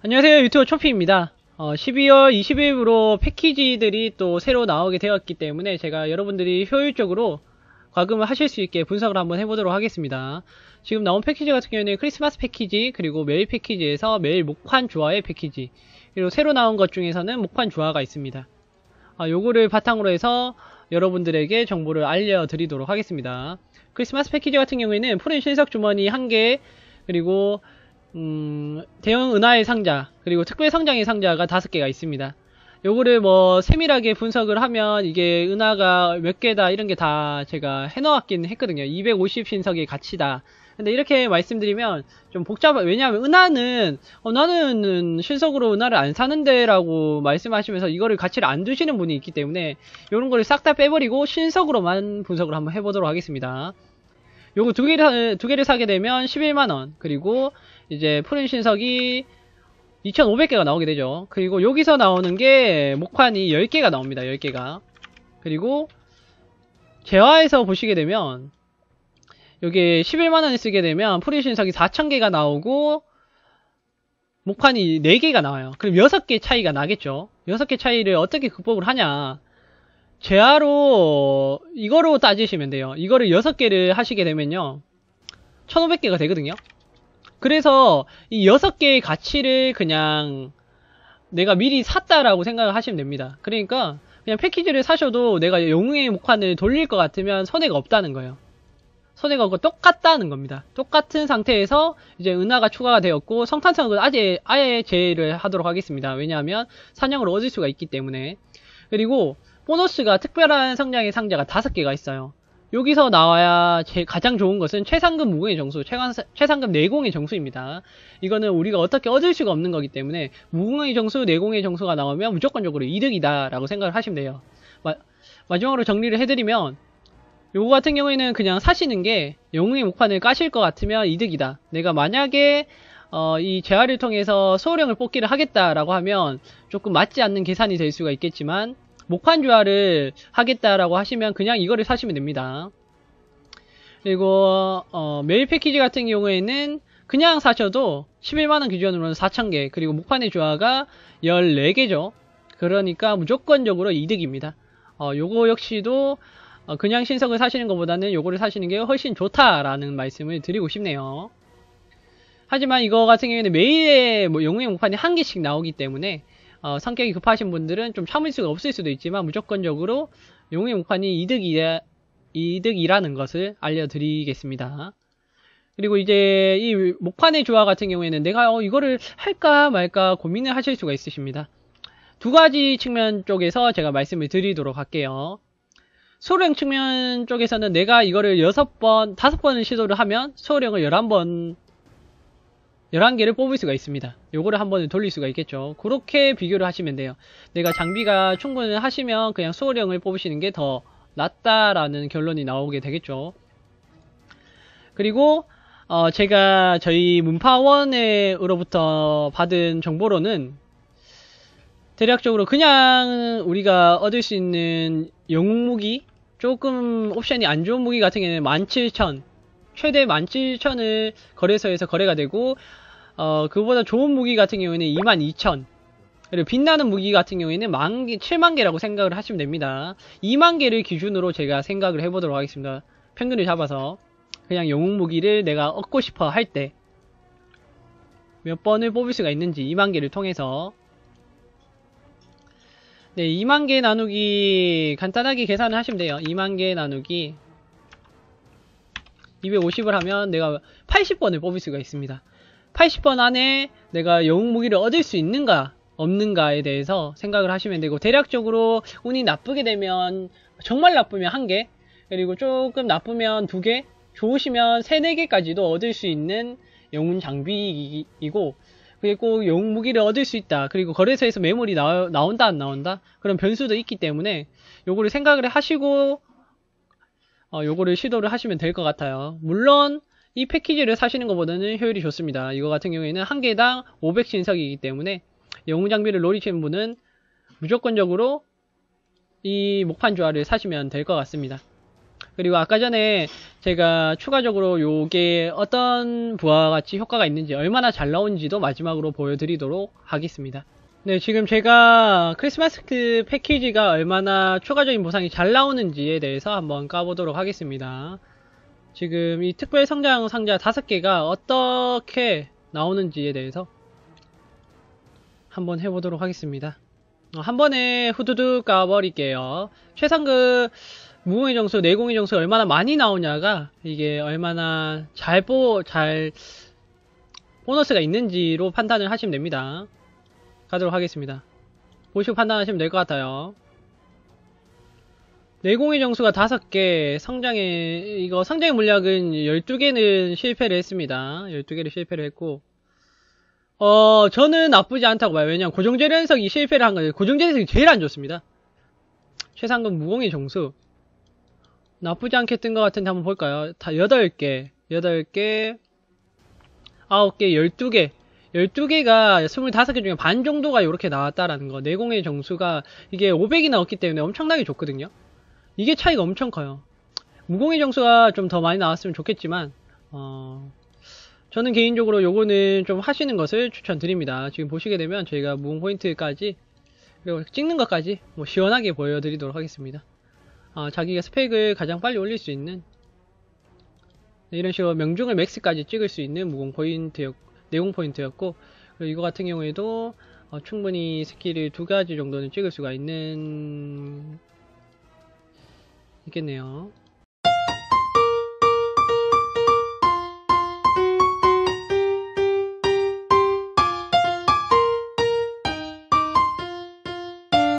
안녕하세요. 유튜버 초피입니다. 어, 12월 20일부로 패키지들이 또 새로 나오게 되었기 때문에 제가 여러분들이 효율적으로 과금을 하실 수 있게 분석을 한번 해보도록 하겠습니다. 지금 나온 패키지 같은 경우에는 크리스마스 패키지 그리고 매일 패키지에서 매일 목판 주화의 패키지 그리고 새로 나온 것 중에서는 목판 주화가 있습니다. 아, 요거를 바탕으로 해서 여러분들에게 정보를 알려드리도록 하겠습니다. 크리스마스 패키지 같은 경우에는 푸른 신석 주머니 1개 그리고 음, 대형 은하의 상자, 그리고 특별 상장의 상자가 다섯 개가 있습니다. 요거를 뭐 세밀하게 분석을 하면 이게 은하가 몇 개다 이런 게 다 제가 해놓았긴 했거든요. 250 신석의 가치다. 근데 이렇게 말씀드리면 좀 복잡해. 왜냐하면 은하는 어, 나는 신석으로 은하를 안 사는데라고 말씀하시면서 이거를 가치를 안 두시는 분이 있기 때문에 이런 거를 싹 다 빼버리고 신석으로만 분석을 한번 해보도록 하겠습니다. 요거 두 개를, 두 개를 사게 되면 11만 원. 그리고 이제 푸른 신석이 2500개가 나오게 되죠. 그리고 여기서 나오는 게 목판이 10개가 나옵니다. 10개가. 그리고 재화에서 보시게 되면 여기 11만원을 쓰게 되면 푸른 신석이 4000개가 나오고 목판이 4개가 나와요. 그럼 6개 차이가 나겠죠. 6개 차이를 어떻게 극복을 하냐. 재화로 이거로 따지시면 돼요. 이거를 6개를 하시게 되면요. 1500개가 되거든요. 그래서 이 6개의 가치를 그냥 내가 미리 샀다라고 생각을 하시면 됩니다. 그러니까 그냥 패키지를 사셔도 내가 영웅의 목판을 돌릴 것 같으면 손해가 없다는 거예요. 손해가 없고 똑같다는 겁니다. 똑같은 상태에서 이제 은하가 추가가 되었고 성탄성은 아예, 아예 제외를 하도록 하겠습니다. 왜냐하면 사냥을 얻을 수가 있기 때문에 그리고 보너스가 특별한 성장의 상자가 5개가 있어요. 여기서 나와야 제 가장 좋은 것은 최상급 무공의 정수, 최강, 최상급 내공의 정수입니다. 이거는 우리가 어떻게 얻을 수가 없는 거기 때문에 무공의 정수, 내공의 정수가 나오면 무조건적으로 이득이다 라고 생각을 하시면 돼요. 마, 마지막으로 정리를 해드리면 요거 같은 경우에는 그냥 사시는 게 영웅의 목판을 까실 것 같으면 이득이다. 내가 만약에 어, 이 재활을 통해서 소호령을 뽑기를 하겠다라고 하면 조금 맞지 않는 계산이 될 수가 있겠지만 목판 주화를 하겠다라고 하시면 그냥 이거를 사시면 됩니다. 그리고 어, 메일 패키지 같은 경우에는 그냥 사셔도 11만원 기준으로는 4,000개 그리고 목판의 주화가 14개죠. 그러니까 무조건적으로 이득입니다. 어, 요거 역시도 어, 그냥 신석을 사시는 것보다는 요거를 사시는 게 훨씬 좋다라는 말씀을 드리고 싶네요. 하지만 이거 같은 경우에는 매일의 뭐 영웅의 목판이 한 개씩 나오기 때문에 어, 성격이 급하신 분들은 좀 참을 수가 없을 수도 있지만 무조건적으로 용의 목판이 이득이라, 이득이라는 것을 알려드리겠습니다. 그리고 이제 이 목판의 조화 같은 경우에는 내가 어, 이거를 할까 말까 고민을 하실 수가 있으십니다. 두 가지 측면 쪽에서 제가 말씀을 드리도록 할게요. 소령 측면 쪽에서는 내가 이거를 6번, 5번을 시도를 하면 소령을 11번 11개를 뽑을 수가 있습니다. 요거를 한 번에 돌릴 수가 있겠죠. 그렇게 비교를 하시면 돼요. 내가 장비가 충분히 하시면 그냥 수호령을 뽑으시는 게 더 낫다라는 결론이 나오게 되겠죠. 그리고 어 제가 저희 문파원으로부터 받은 정보로는 대략적으로 그냥 우리가 얻을 수 있는 영웅 무기 조금 옵션이 안 좋은 무기 같은 경우에는 17,000 최대 17,000을 거래소에서 거래가 되고 어, 그보다 좋은 무기 같은 경우에는 22,000 그리고 빛나는 무기 같은 경우에는 만 개, 7만 개라고 생각을 하시면 됩니다. 2만 개를 기준으로 제가 생각을 해보도록 하겠습니다. 평균을 잡아서 그냥 영웅 무기를 내가 얻고 싶어 할 때 몇 번을 뽑을 수가 있는지 2만 개를 통해서 네, 2만 개 나누기 간단하게 계산을 하시면 돼요. 2만 개 나누기 250을 하면 내가 80번을 뽑을 수가 있습니다. 80번 안에 내가 영웅 무기를 얻을 수 있는가 없는가에 대해서 생각을 하시면 되고 대략적으로 운이 나쁘게 되면 정말 나쁘면 한 개 그리고 조금 나쁘면 두 개 좋으시면 3, 4개까지도 얻을 수 있는 영웅 장비이고 그리고 영웅 무기를 얻을 수 있다. 그리고 거래소에서 매물이 나, 나온다 안 나온다? 그런 변수도 있기 때문에 요거를 생각을 하시고 어, 요거를 시도를 하시면 될 것 같아요. 물론 이 패키지를 사시는 것보다는 효율이 좋습니다. 이거 같은 경우에는 한 개당 500신석이기 때문에 영웅 장비를 노리시는 분은 무조건적으로 이 목판 조화를 사시면 될 것 같습니다. 그리고 아까 전에 제가 추가적으로 요게 어떤 부와 같이 효과가 있는지 얼마나 잘 나온지도 마지막으로 보여드리도록 하겠습니다. 네, 지금 제가 크리스마스 그 패키지가 얼마나 추가적인 보상이 잘 나오는지에 대해서 한번 까보도록 하겠습니다. 지금 이 특별 성장 상자 5개가 어떻게 나오는지에 대해서 한번 해보도록 하겠습니다. 어, 한 번에 후두둑 까버릴게요. 최상급 무공의 정수, 내공의 정수 얼마나 많이 나오냐가 이게 얼마나 잘 보, 잘 보너스가 있는지로 판단을 하시면 됩니다. 가도록 하겠습니다. 보시고 판단하시면 될 것 같아요. 내공의 정수가 5개, 성장의, 이거 성장의 물약은 12개는 실패를 했습니다. 12개를 실패를 했고, 어, 저는 나쁘지 않다고 봐요. 왜냐면 고정재련석이 실패를 한 거예요. 고정재련석이 제일 안 좋습니다. 최상급 무공의 정수. 나쁘지 않게 뜬 것 같은데 한번 볼까요? 다 8개, 8개, 9개, 12개. 12개가 25개 중에 반 정도가 이렇게 나왔다라는 거. 내공의 정수가 이게 500이 나왔기 때문에 엄청나게 좋거든요. 이게 차이가 엄청 커요. 무공의 정수가 좀 더 많이 나왔으면 좋겠지만, 어, 저는 개인적으로 요거는 좀 하시는 것을 추천드립니다. 지금 보시게 되면 저희가 무공 포인트까지, 그리고 찍는 것까지 뭐 시원하게 보여드리도록 하겠습니다. 아, 자기가 스펙을 가장 빨리 올릴 수 있는 네, 이런 식으로 명중을 맥스까지 찍을 수 있는 무공 포인트였, 내공 포인트였고 이거 같은 경우에도 어, 충분히 스킬을 두 가지 정도는 찍을 수가 있는 있겠네요.